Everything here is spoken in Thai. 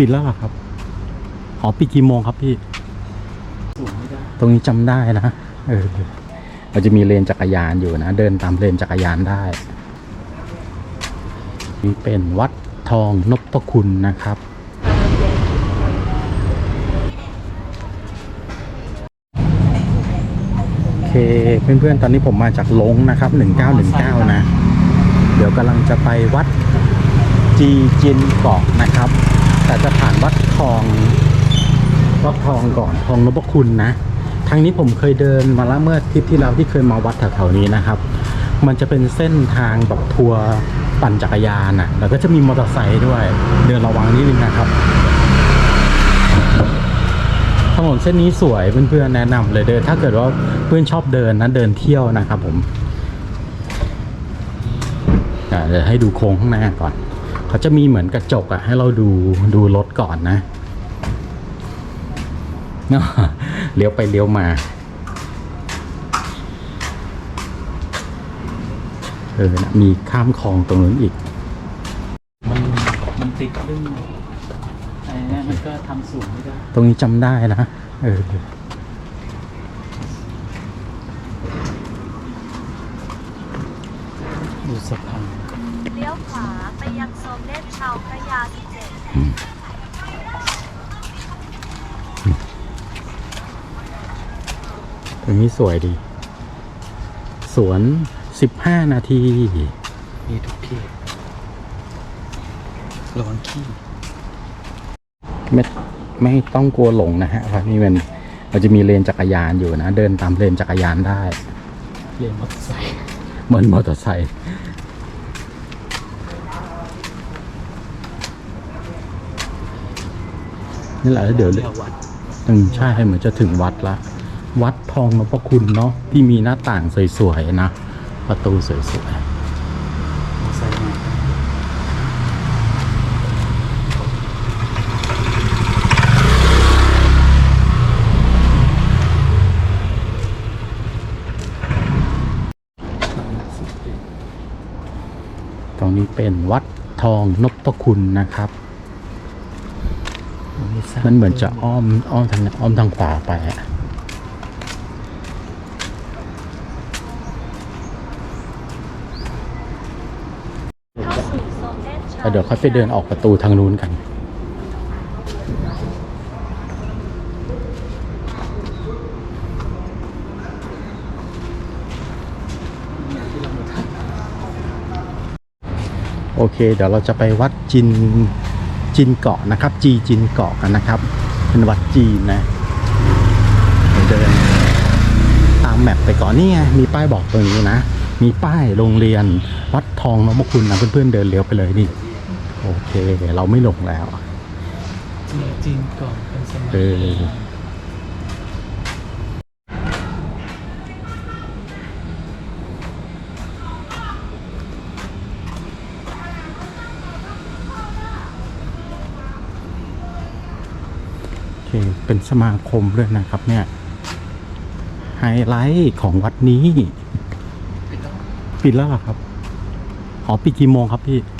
ปิดแล้วเหรอครับอ๋อปิดกี่โมงครับพี่สูงไม่ได้ตรงนี้จำได้นะ เออเราจะมีเลนจักรยานอยู่นะ เดินตามเลนจักรยานได้ นี่เป็นวัดทองนพคุณนะครับโอเคเพื่อนๆ ตอนนี้ผมมาจากลงนะครับ 1919 นะ เดี๋ยวกำลังจะไปวัดจีจินเกาะนะครับ แต่จะผ่านวัดทองวัดทองก่อนทองนพคุณนะทางนี้ผมเคยเดินมาแล้วเมื่อทริปที่แล้วที่เคยมาวัดแถวๆนี้นะครับ มันจะเป็นเส้นทางแบบทัวร์ปั่นจักรยานอะแล้วก็จะมีมอเตอร์ไซค์ด้วย เดินระวังนิดนึงนะครับถนนเส้นนี้สวยเพื่อนๆแนะนำเลยเดินถ้าเกิดว่าเพื่อนชอบเดินนะเดินเที่ยวนะครับผมเดี๋ยวให้ดูโค้งข้างหน้าก่อน เขาจะมีเหมือนกระจกอะให้เราดูดูรถก่อนนะเนาะเลี้ยวไปเลี้ยวมาเออนะมีข้ามคลองตรงนู้นอีก มันมันติดเรื่องอะไรเนี่ยมันก็ทำสูงไม่ได้ ตรงนี้จำได้นะ เออดูสะพานเลี้ยวขวา ไปยังโซนเล่นชาวพระยาตรงนี้สวยดี สวน15นาที มีทุกที่ระวังขี้ไม่ไม่ต้องกลัวหลงนะฮะเพราะนี่มันมันจะมีเลนจักรยานอยู่นะ เดินตามเลนจักรยานได้เรียนมอเตอร์ไซค์เหมือนมอเตอร์ไซค์ นี่แหละแล้วเดี๋ยวเรียกวัดอืมใช่เหมือนจะถึงวัดละ วัดทองนพคุณเนาะที่มีหน้าต่างสวยๆนะ ประตูสวยมอเตอร์ไซค์มาๆตรงนี้เป็นวัดทองนพคุณนะครับ มันเหมือนจะอ้อมอ้อมทางอ้อมทางขวาไปอะเข้าสู่โซนเล่นชาวแล้วเดี๋ยวค่อยไปเดินออกประตูทางนู้นกัน โอเค เดี๋ยวเราจะไปวัดจิน จินเกาะนะครับ จีจินเกาะกันนะครับ เป็นวัดจีนนะเดี๋ยวเดินตามแมปไปก่อนนี่ไงมีป้ายบอกตรงนี้นะ มีป้ายโรงเรียนวัดทองนพคุณนะเพื่อนๆเดินเลี้ยวไปเลยนี่ โอเค เราไม่หลงแล้ว จีนจีนก่อนเป็นสมัย เออโอเคเป็นสมาคมด้วยนะครับเนี่ย ไฮไลท์ของวัดนี้ ปิดแล้วเหรอครับอ๋อปิดกี่โมงครับพี่ส